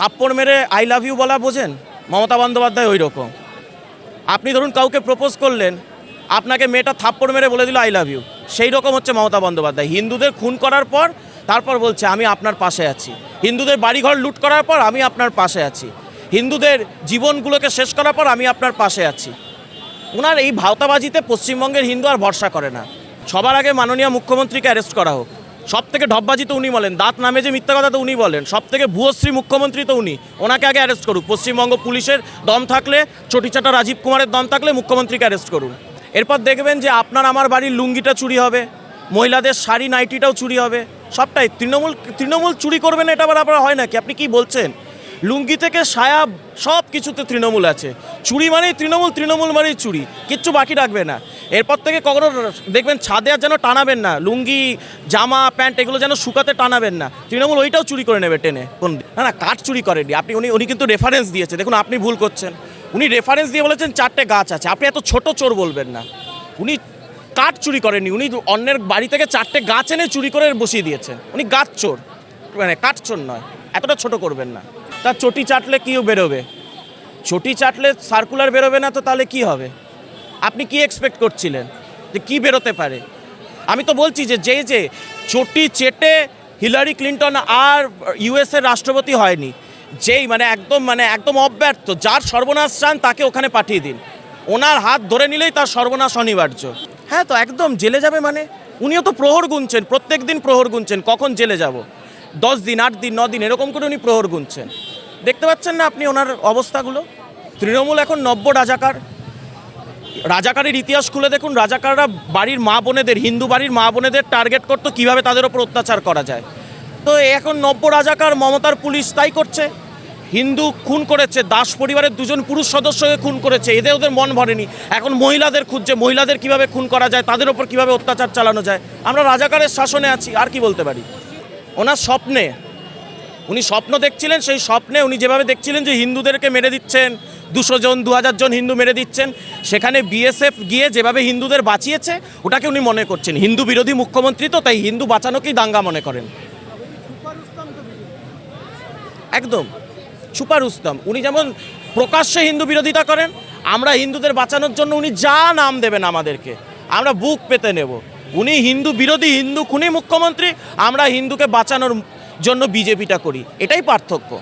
থাপ্পড় মেরে I love you বলা বোঝেন? মমতা বন্দ্যোপাধ্যায় ওই রকম আপনি ধরুন কাউকে প্রপোজ করলেন, আপনাকে মেয়েটা থাপ্পড় মেরে বলে দিল আই লাভ ইউ সেই রকম হচ্ছে মমতা বন্দ্যোপাধ্যায়। হিন্দুদের খুন করার পর, তারপর বলছে, আমি আপনার পাশে আছি। হিন্দুদের বাড়িঘর লুট করার পর, আমি আপনার পাশে আছি। হিন্দুদের জীবনগুলোকে শেষ করার পর, আমি আপনার পাশে আছি। ওনার এই ভাওতাবাজিতে পশ্চিমবঙ্গের হিন্দু আর ভরসা করে না। সবার আগে মাননীয় মুখ্যমন্ত্রীকে অ্যারেস্ট করা হোক। সব থেকে ঢপবাজি তো উনি বলেন, দাঁত নামে যে মিথ্যা কথা তো উনি বলেন সব থেকে ভুয়শ্রী মুখ্যমন্ত্রী তো উনি। ওনাকে আগে অ্যারেস্ট করুক। পশ্চিমবঙ্গ পুলিশের দম থাকলে, চটিচাটা রাজীব কুমারের দম থাকলে মুখ্যমন্ত্রীকে অ্যারেস্ট করুন। এরপর দেখবেন যে আপনার আমার বাড়ির লুঙ্গিটা চুরি হবে, মহিলাদের শাড়ি, নাইটিটাও চুরি হবে, সবটাই। তৃণমূল তৃণমূল চুরি করবেন এটা আবার আপনার হয় নাকি? আপনি কি বলছেন? লুঙ্গি থেকে সায়া সব কিছুতে তৃণমূল আছে। চুরি মানেই তৃণমূল তৃণমূল মানেই চুরি। কিচ্ছু বাকি রাখবে না। এরপর থেকে কখনো দেখবেন ছাদে আর যেন টানাবেন না লুঙ্গি জামা প্যান্ট এগুলো যেন শুকাতে টানাবেন না। তৃণমূল ওইটাও চুরি করে নেবে টেনে। কোন না না কাঠ চুরি করেনি আপনি উনি উনি কিন্তু রেফারেন্স দিয়েছে দেখুন আপনি ভুল করছেন। উনি রেফারেন্স দিয়ে বলেছেন চারটে গাছ আছে। আপনি এত ছোট চোর বলবেন না। উনি কাঠ চুরি করেননি। উনি অন্যের বাড়ি থেকে চারটে গাছ এনে চুরি করে বসিয়ে দিয়েছেন। উনি গাছ চোর। মানে কাঠ চোর নয়। এতটা ছোট করবেন না। তার চটি চাটলে কি বেরোবে? চটি চাটলে সার্কুলার বেরোবে না তো তাহলে কি হবে? আপনি কি এক্সপেক্ট করছিলেন? যে কি বেরোতে পারে? আমি তো বলছি যে যে যে, চটি চেটে হিলারি ক্লিন্টন আর ইউএসের রাষ্ট্রপতি হয়নি। যেই মানে একদম মানে একদম অব্যর্থ, যার সর্বনাশ চান তাকে ওখানে পাঠিয়ে দিন। ওনার হাত ধরে নিলেই তার সর্বনাশ অনিবার্য। হ্যাঁ তো একদম জেলে যাবে মানে? উনিও তো প্রহর গুনছেন, প্রত্যেক দিন প্রহর গুনছেন, কখন জেলে যাব? দশ দিন, আট দিন, ন দিন, এরকম করে উনি প্রহর গুনছেন। দেখতে পাচ্ছেন না আপনি ওনার অবস্থাগুলো? তৃণমূল এখন নব্য রাজাকার। রাজাকারের ইতিহাস খুলে দেখুন, রাজাকাররা বাড়ির মা বোনেদের, হিন্দু বাড়ির মা বোনেদের টার্গেট করতো কীভাবে তাদের ওপর অত্যাচার করা যায়। তো এখন নব্য রাজাকার মমতার পুলিশ তাই করছে। হিন্দু খুন করেছে, দাস পরিবারের দুজন পুরুষ সদস্যকে খুন করেছে, এদের ওদের মন ভরেনি। এখন মহিলাদের খুঁজছে, মহিলাদের কীভাবে খুন করা যায়, তাদের ওপর কীভাবে অত্যাচার চালানো যায়। আমরা রাজাকারের শাসনে আছি, আর কি বলতে পারি? ওনার স্বপ্নে, উনি স্বপ্ন দেখছিলেন, সেই স্বপ্নে উনি যেভাবে দেখছিলেন যে হিন্দুদেরকে মেরে দিচ্ছেন দুশো জন, দু হাজার জন হিন্দু মেরে দিচ্ছেন। সেখানে বিএসএফ গিয়ে যেভাবে হিন্দুদের বাঁচিয়েছে, ওটাকে উনি মনে করছেন। হিন্দু বিরোধী মুখ্যমন্ত্রী তো, তাই হিন্দু বাঁচানোকেই দাঙ্গা মনে করেন। একদম। সুপার উস্তম উনি যেমন প্রকাশ্যে হিন্দু বিরোধিতা করেন, আমরা হিন্দুদের বাঁচানোর জন্য উনি যা নাম দেবেন আমাদেরকে, আমরা বুক পেতে নেব। উনি হিন্দু বিরোধী, হিন্দু খুনি মুখ্যমন্ত্রী, আমরা হিন্দুকে বাঁচানোর জন্য বিজেপিটা করি। এটাই পার্থক্য।